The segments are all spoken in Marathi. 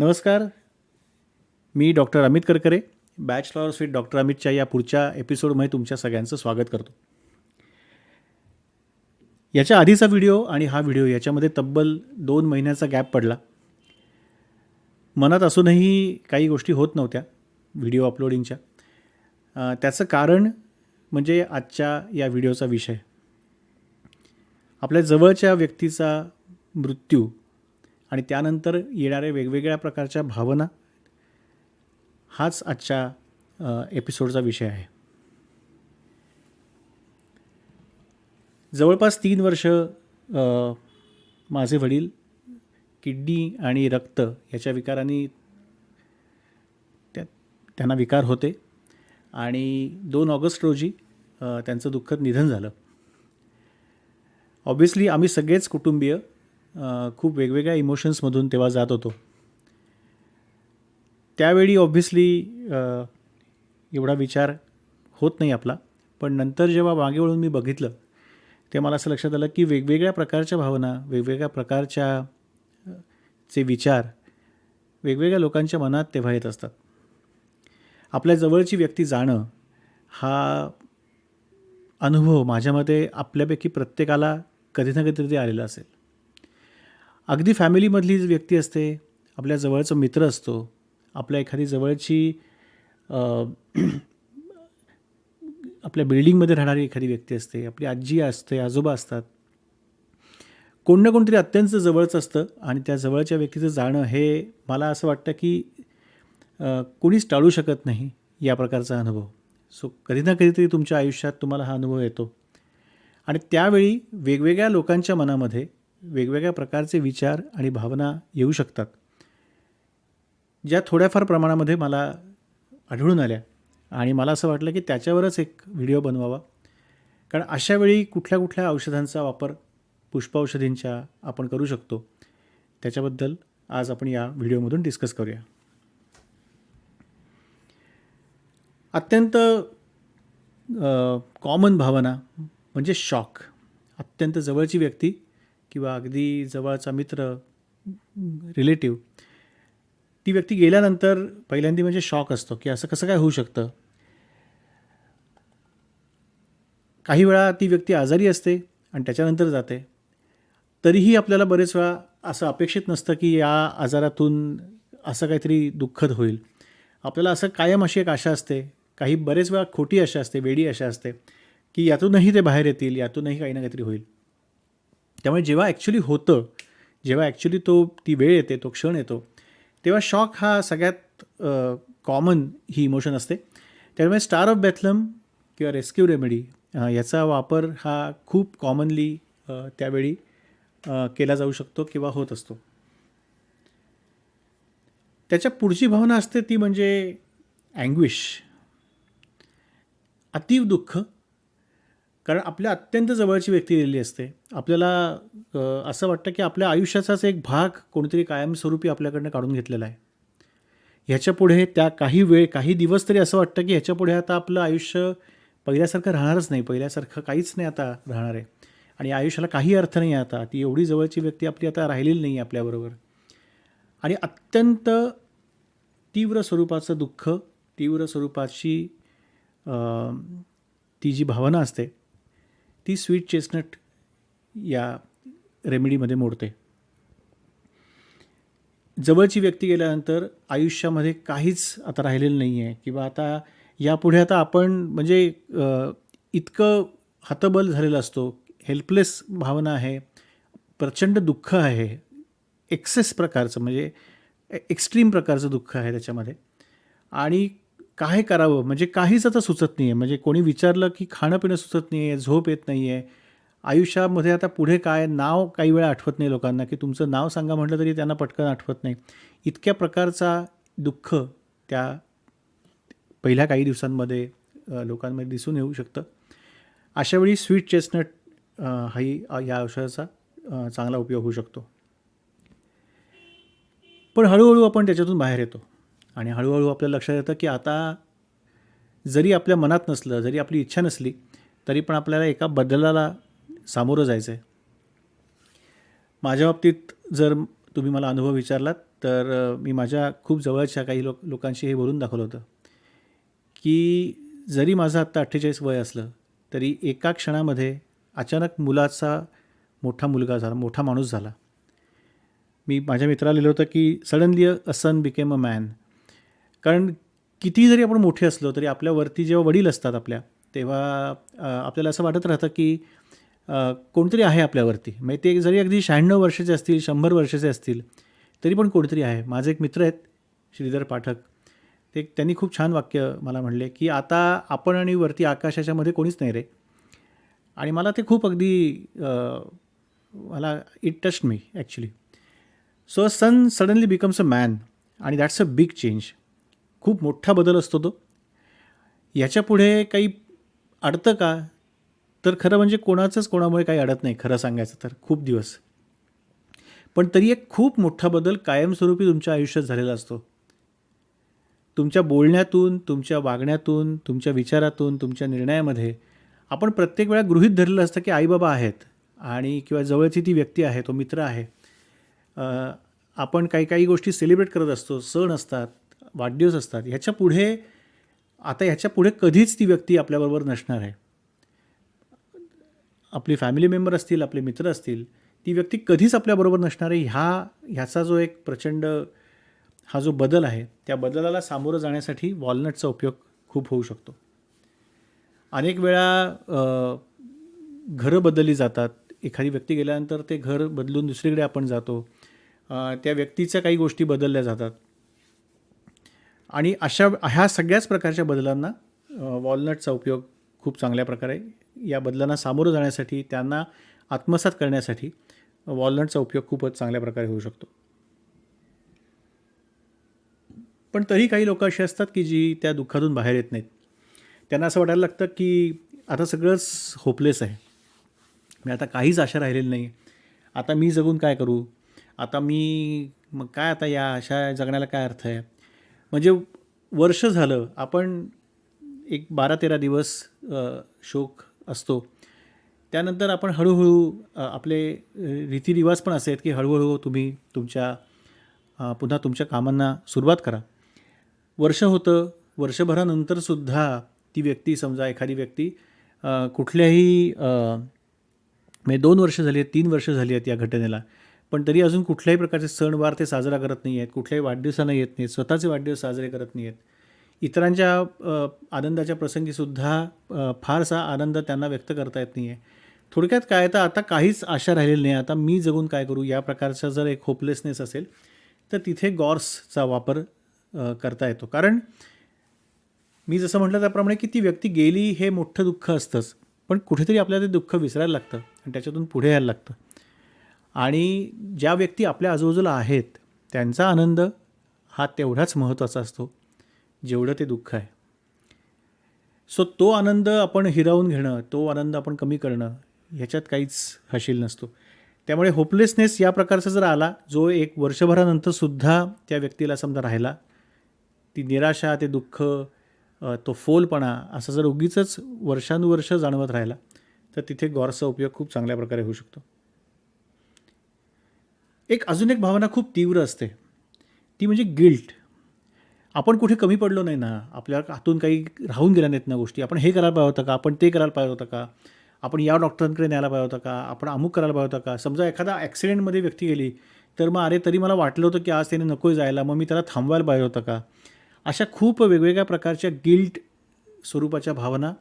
नमस्कार. मी doctor Amit Karkare bachelor sweet doctor अमितच्या या पुढच्या एपिसोडमध्ये तुमच्या सगळ्यांचं स्वागत करतो. याच्या आधीचा व्हिडिओ आणि हा व्हिडिओ याच्यामध्ये तब्बल दोन महिन्याचा गॅप पडला. मनात असूनही काही गोष्टी होत नव्हत्या व्हिडिओ अपलोडिंगच्या. त्याचं कारण म्हणजे आजच्या या व्हिडिओचा विषय. आपल्या जवळच्या व्यक्तीचा मृत्यू आणि त्यानंतर येणाऱ्या वेगवेगळ्या प्रकारच्या भावना हाच आजच्या एपिसोडचा विषय आहे. जवळपास तीन वर्ष माझे वडील किडनी आणि रक्त याच्या विकाराने त्या त्यांना विकार होते आणि दोन ऑगस्ट रोजी त्यांचं दुःखद निधन झालं. ऑब्वियसली आम्ही सगळेच कुटुंबीय खूप वेगवेगळ्या इमोशन्समधून तेव्हा जात होतो. त्यावेळी ऑब्व्हियसली एवढा विचार होत नाही आपला. पण नंतर जेव्हा मागे वळून मी बघितलं ते मला असं लक्षात आलं की वेगवेगळ्या प्रकारच्या भावना वेगवेगळ्या प्रकारच्या चे विचार वेगवेगळ्या लोकांच्या मनात तेव्हा येत असतात. आपल्या जवळची व्यक्ती जाणं हा अनुभव माझ्या मते आपल्यापैकी प्रत्येकाला कधी ना कधीतरी आलेला असेल. अगदी फॅमिलीमधली जी व्यक्ती असते आपल्या जवळचा मित्र असतो आपल्या एखादी जवळची आपल्या बिल्डिंगमध्ये राहणारी एखादी व्यक्ती असते आपली आजी असते आजोबा असतात. कोण ना कोणतरी अत्यंत जवळचं असतं आणि त्या जवळच्या व्यक्तीचं जाणं हे मला असं वाटतं की कोणीच टाळू शकत नाही या प्रकारचा अनुभव. सो कधी ना कधीतरी तुमच्या आयुष्यात तुम्हाला हा अनुभव येतो. आणि त्यावेळी वेगवेगळ्या लोकांच्या मनामध्ये वेगवेगळ्या प्रकारचे विचार आणि भावना येऊ शकतात. ज्या थोड्याफार प्रमाणामध्ये मला आढळून आल्या आणि मला असं वाटलं की त्याच्यावरच एक व्हिडिओ बनवावा. कारण अशा वेळी कुठल्या कुठल्या औषधांचा वापर पुष्पौषधींच्या आपण करू शकतो त्याच्याबद्दल आज आपण या व्हिडिओमधून डिस्कस करूया. अत्यंत कॉमन भावना म्हणजे शॉक अत्यंत जवळची व्यक्ती किंवा अगदी जवळचा मित्र रिलेटिव्ह ती व्यक्ती गेल्यानंतर पहिल्यांदा म्हणजे शॉक असतो की असं कसं काय होऊ शकतं? काही वेळा ती व्यक्ती आजारी असते आणि त्याच्यानंतर जाते. तरीही आपल्याला बरेच वेळा असं अपेक्षित नसतं की या आजारातून असं काहीतरी दुःखद होईल. आपल्याला असं कायम अशी एक आशा असते. काही बरेच वेळा खोटी आशा असते वेडी आशा असते की यातूनही ते बाहेर येतील यातूनही काही ना काहीतरी होईल. त्यामुळे जेव्हा ॲक्च्युली होतं जेव्हा ॲक्च्युली तो ती वेळ येते तो क्षण येतो तेव्हा शॉक हा सगळ्यात कॉमन ही इमोशन असते. त्यामुळे स्टार ऑफ बॅथलम किंवा रेस्क्यू रेमेडी याचा वापर हा खूप कॉमनली त्यावेळी केला जाऊ शकतो किंवा होत असतो. त्याच्या पुढची भावना असते ती म्हणजे अँग्विश अतीव दुःख. कारण आपल्या अत्यंत जवळची व्यक्ती दिलेली असते. आपल्याला असं वाटतं की आपल्या आयुष्याचाच एक भाग कोणीतरी कायमस्वरूपी आपल्याकडनं काढून घेतलेला आहे. ह्याच्यापुढे त्या काही वेळ काही दिवस तरी असं वाटतं की ह्याच्यापुढे आता आपलं आयुष्य पहिल्यासारखं राहणारच नाही. पहिल्यासारखं काहीच नाही आता राहणार आहे. आणि आयुष्याला काही अर्थ नाही आहे आता. ती एवढी जवळची व्यक्ती आपली आता राहिलेली नाही आहे आपल्याबरोबर. आणि अत्यंत तीव्र स्वरूपाचं दुःख तीव्र स्वरूपाची ती जी भावना असते ती स्वीट चेस्टनट या रेमेडीमध्ये मोडते. जवळची व्यक्ती गेल्यानंतर आयुष्यामध्ये काहीच आता राहिलेलं नाही आहे किंवा आता यापुढे आता आपण म्हणजे इतकं हतबल झालेलं असतो हेल्पलेस भावना आहे प्रचंड दुःख आहे एक्सेस प्रकारचं म्हणजे एक्स्ट्रीम प्रकारचं दुःख आहे त्याच्यामध्ये. आणि काय करावं? म्हणजे काहीच आता सुचत नाही आहे म्हणजे कोणी विचारलं की खाणं पिणं सुचत नाही आहे झोप येत नाही आहे आयुष्यामध्ये आता पुढे काय? नाव काही वेळा आठवत नाही लोकांना की तुमचं नाव सांगा म्हटलं तरी त्यांना पटकन आठवत नाही. इतक्या प्रकारचा दुःख त्या पहिल्या काही दिवसांमध्ये लोकांमध्ये दिसून येऊ शकतं. अशावेळी स्वीट चेस्टनट हाही या औषधाचा चांगला उपयोग होऊ शकतो. पण हळूहळू आपण त्याच्यातून बाहेर येतो. आणि हळूहळू आपल्या लक्षात येतं की आता जरी आपल्या मनात नसलं जरी आपली इच्छा नसली तरी पण आपल्याला एका बदलाला सामोरं जायचं आहे माझ्या बाबतीत जर तुम्ही मला अनुभव विचारलात तर मी माझ्या खूप जवळच्या काही लोक लोकांशी हे बोलून दाखवलं होतं की जरी माझं आत्ता अठ्ठेचाळीस वय असलं तरी एका क्षणामध्ये अचानक मुलाचा मोठा मुलगा झाला मोठा माणूस झाला. मी माझ्या मित्राला लिहिलं होतं की suddenly a son became a man कारण किती जरी आपण मोठे असलो तरी आपल्यावरती जेव्हा वडील असतात आपल्या तेव्हा आपल्याला असं वाटत राहतं की कोणतरी आहे आपल्यावरती म्हणजे ते जरी अगदी शहाण्णव वर्षाचे असतील शंभर वर्षाचे असतील तरी पण कोणतरी आहे. माझे एक मित्र आहेत श्रीधर पाठक. ते त्यांनी खूप छान वाक्य मला म्हणले की आता आपण आणि वरती आकाशाच्यामध्ये कोणीच नाही रे. आणि मला ते खूप अगदी मला it touch me actually so son suddenly becomes a man आणि दॅट्स अ बिग चेंज खूप मोठा बदल असतो तो. याच्यापुढे काही अडतं का? तर खरं म्हणजे कोणाचंच कोणामुळे काही अडत नाही खरं सांगायचं तर. खूप दिवस. पण तरी एक खूप मोठा बदल कायमस्वरूपी तुमच्या आयुष्यात झालेला असतो. तुमच्या बोलण्यातून तुमच्या वागण्यातून तुमच्या विचारातून तुमच्या निर्णयामध्ये आपण प्रत्येक वेळा गृहीत धरलेलं असतं की आईबाबा आहेत आणि किंवा जवळची ती व्यक्ती आहे तो मित्र आहे. आपण काही काही गोष्टी सेलिब्रेट करत असतो सण असतात वाढदिवस असतात ह्याच्या पुढे आता ह्याच्या पुढे कधीच ती व्यक्ती आपल्याबरोबर नसणार आहे. आपली फॅमिली मेंबर असतील आपले मित्र असतील ती व्यक्ती कधीच आपल्याबरोबर नसणार आहे. ह्या ह्याचा जो एक प्रचंड हा जो बदल आहे त्या बदलाला सामोरं जाण्यासाठी वॉलनटचा उपयोग खूप होऊ शकतो. अनेक वेळा घरं बदलली जातात. एखादी व्यक्ती गेल्यानंतर ते घर बदलून दुसरीकडे आपण जातो. त्या व्यक्तीच्या काही गोष्टी बदलल्या जातात. आणि अशा ह्या सगळ्याच प्रकारच्या बदलांना वॉलनटचा उपयोग खूप चांगल्या प्रकारे या बदलांना सामोरं जाण्यासाठी त्यांना आत्मसात करण्यासाठी वॉलनटचा उपयोग खूपच चांगल्या प्रकारे होऊ शकतो. पण तरी काही लोक अशी असतात की जी त्या दुःखातून बाहेर येत नाहीत. त्यांना असं वाटायला लागतं की आता सगळंच होपलेस आहे. मी आता काहीच आशा राहिलेली नाही. आता मी जगून काय करू? आता मी मग काय आता या अशा जगण्याला काय अर्थ आहे? म्हणजे वर्ष झालं आपण एक बारा तेरा दिवस शोक असतो. त्यानंतर आपण हळूहळू आपले रीतिरिवाज पण असे आहेत की हळूहळू तुम्ही तुमच्या पुन्हा तुमच्या कामांना सुरुवात करा. वर्ष होतं वर्षभरानंतरसुद्धा ती व्यक्ती समजा एखादी व्यक्ती कुठल्याही म्हणजे दोन वर्ष झाली आहेत तीन वर्ष झाली आहेत या घटनेला. पण तरी अजून कुठल्याही प्रकारचे सणवार ते साजरा करत नाही आहेत कुठल्याही वाढदिवसांना येत नाहीत स्वतःचे वाढदिवस साजरे करत नाही आहेत इतरांच्या आनंदाच्या प्रसंगीसुद्धा फारसा आनंद त्यांना व्यक्त करता येत नाही आहे थोडक्यात काय तर आता काहीच आशा राहिलेली नाही. आता मी जगून काय करू? या प्रकारचा जर एक होपलेसनेस असेल तर तिथे गॉर्सचा वापर करता येतो. कारण मी जसं म्हटलं त्याप्रमाणे की ती व्यक्ती गेली हे मोठं दुःख असतंच. पण कुठेतरी आपल्याला ते दुःख विसरायला लागतं आणि त्याच्यातून पुढे यायला लागतं. आणि ज्या व्यक्ती आपल्या आजूबाजूला आहेत त्यांचा आनंद हा तेवढाच महत्त्वाचा असतो जेवढं ते दुःख आहे. सो तो आनंद आपण हिरावून घेणं तो आनंद आपण कमी करणं ह्याच्यात काहीच हशील नसतो. त्यामुळे होपलेसनेस या प्रकारचा जर आला जो एक वर्षभरानंतरसुद्धा त्या व्यक्तीला समजा राहिला ती निराशा ते दुःख तो फोलपणा असं जर उगीच वर्षानुवर्ष जाणवत राहिला तर तिथे गॉर्सचा उपयोग खूप चांगल्या प्रकारे होऊ शकतो. एक अजून एक भावना खूप तीव्र असते. ती म्हणजे गिल्ट. आपण कुठे कमी पडलो नाही ना आपल्या हातून काही राहून गेल्या नाहीत ना गोष्टी. आपण हे करायला पाहिजे होतं का? आपण ते करायला पाहिजे होतं का? आपण या डॉक्टरांकडे न्यायला पाहिजे होतं का? आपण अमुक करायला पाहिजे होतं का? समजा एखादा ॲक्सिडेंटमध्ये व्यक्ती गेली तर मग अरे तरी मला वाटलं होतं की आज त्याने नको जायला मग मी त्याला थांबवायला पाहिजे होतं का? अशा खूप वेगवेगळ्या प्रकारच्या गिल्ट स्वरूपाच्या भावना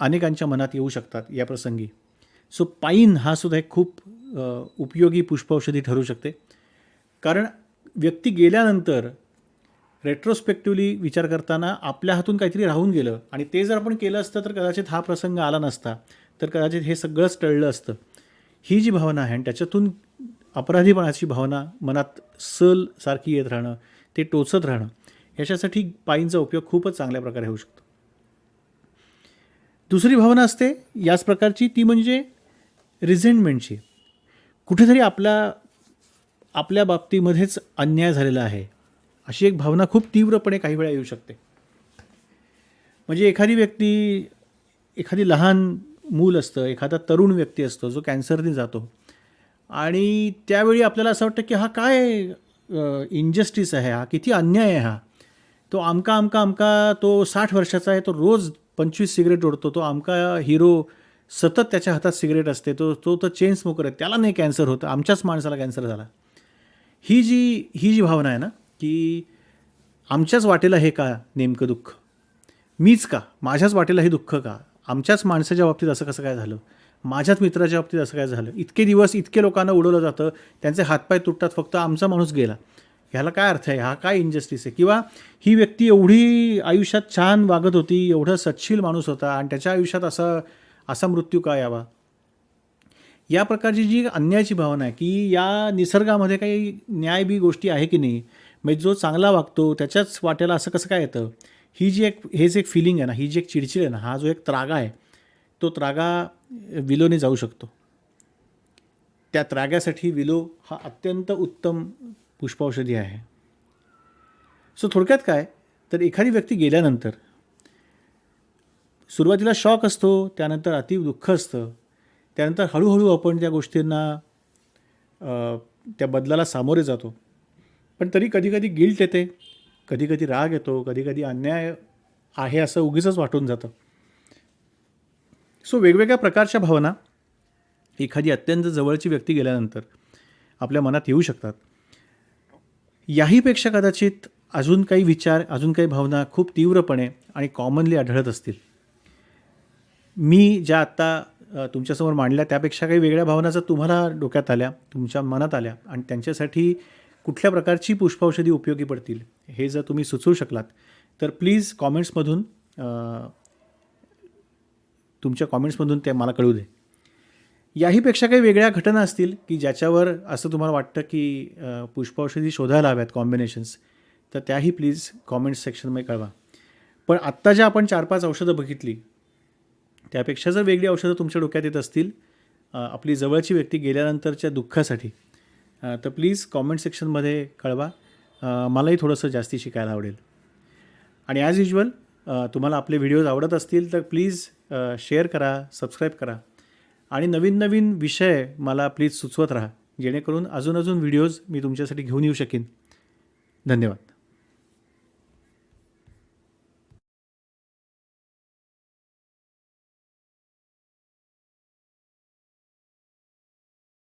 अनेकांच्या मनात येऊ शकतात या प्रसंगी. सो पाईन हा सुद्धा एक खूप उपयोगी पुष्पौषधी ठरू शकते. कारण व्यक्ती गेल्यानंतर रेट्रोस्पेक्टिव्हली विचार करताना आपल्या हातून काहीतरी राहून गेलं आणि ते जर आपण केलं असतं तर कदाचित हा प्रसंग आला नसता. तर कदाचित हे सगळंच टळलं असतं. ही जी भावना आहे आणि त्याच्यातून अपराधीपणाची भावना मनात सल सारखी येत राहणं ते टोचत राहणं ह्याच्यासाठी पायींचा उपयोग खूपच चांगल्या प्रकारे होऊ शकतो. दुसरी भावना असते याच प्रकारची ती म्हणजे रिझेंटमेंटची. कुठेतरी आपल्या आपल्या बाबतीमध्येच अन्याय झालेला आहे. अशी एक भावना खूप तीव्रपणे काही वेळा येऊ शकते. म्हणजे एखादी व्यक्ती एखादी लहान मूल असतं एखादा तरुण व्यक्ती असतो जो कॅन्सरने जातो. आणि त्यावेळी आपल्याला असं वाटतं की हा काय इनजस्टिस आहे हा किती अन्याय आहे हा. तो आमका आमका आमका तो साठ वर्षाचा आहे तो रोज पंचवीस सिगरेट ओढतो तो आमका हिरो सतत त्याच्या हातात सिगरेट असते तो तो तर चेन स्मोकर आहे. त्याला नाही कॅन्सर होतं. आमच्याच माणसाला कॅन्सर झाला. ही जी ही जी भावना आहे ना की आमच्याच वाटेला हे का नेमकं दुःख? मीच का? माझ्याच वाटेला हे दुःख का? आमच्याच माणसाच्या बाबतीत असं कसं काय झालं? माझ्याच मित्राच्या बाबतीत असं काय झालं? इतके दिवस इतके लोकांना उडवलं जातं त्यांचे हातपाय तुटतात फक्त आमचा माणूस गेला. ह्याला काय अर्थ आहे? हा काय इनजस्टिस आहे? किंवा ही व्यक्ती एवढी आयुष्यात छान वागत होती एवढं सच्छील माणूस होता आणि त्याच्या आयुष्यात असं असा मृत्यू का यावा? या प्रकारची जी अन्यायाची भावना आहे की या निसर्गामध्ये काही न्याय बी गोष्टी आहे की नाही म्हणजे जो चांगला वागतो त्याच्याच वाट्याला असं कसं काय येतं? ही जी एक हे जे एक फिलिंग आहे ना ही जी एक चिडचिड आहे ना हा जो एक त्रागा आहे तो त्रागा विलोने जाऊ शकतो. त्या त्राग्यासाठी विलो हा अत्यंत उत्तम पुष्पौषधी आहे. सो थोडक्यात काय? तर एखादी व्यक्ती गेल्यानंतर सुरुवातीला शॉक असतो त्यानंतर अति दुःख असतं त्यानंतर हळूहळू आपण त्या गोष्टींना त्या बदलाला सामोरे जातो. पण तरी कधीकधी गिल्ट येते कधीकधी राग येतो कधीकधी अन्याय आहे असं उगीच वाटून जातं. सो वेगवेगळ्या प्रकारच्या भावना एखादी अत्यंत जवळची व्यक्ती गेल्यानंतर आपल्या मनात येऊ शकतात. याहीपेक्षा कदाचित अजून काही विचार अजून काही भावना खूप तीव्रपणे आणि कॉमनली आढळत असतील. मी ज्या आत्ता तुमच्यासमोर मांडल्या त्यापेक्षा काही वेगळ्या भावना जर तुम्हाला डोक्यात आल्या तुमच्या मनात आल्या आणि त्यांच्यासाठी कुठल्या प्रकारची पुष्पौषधी उपयोगी पडतील हे जर तुम्ही सुचवू शकलात तर प्लीज कॉमेंट्समधून तुमच्या कॉमेंट्समधून ते मला कळू दे. याहीपेक्षा काही वेगळ्या घटना असतील की ज्याच्यावर असं तुम्हाला वाटतं की पुष्पौषधी शोधायला हव्यात कॉम्बिनेशन्स तर त्याही प्लीज कॉमेंट्स सेक्शनमध्ये कळवा. पण आत्ता ज्या आपण चार पाच औषधं बघितली त्यापेक्षा जर वेगळी औषधं तुमच्या डोक्यात येत असतील आपली जवळची व्यक्ती गेल्यानंतरच्या दुःखासाठी तर प्लीज कॉमेंट सेक्शनमध्ये कळवा. मलाही थोडंसं जास्ती शिकायला आवडेल. आणि ॲज युजल तुम्हाला आपले व्हिडिओज आवडत असतील तर प्लीज शेअर करा सबस्क्राईब करा. आणि नवीन नवीन विषय मला प्लीज सुचवत राहा जेणेकरून अजून अजून व्हिडिओज मी तुमच्यासाठी घेऊन येऊ शकेन. धन्यवाद.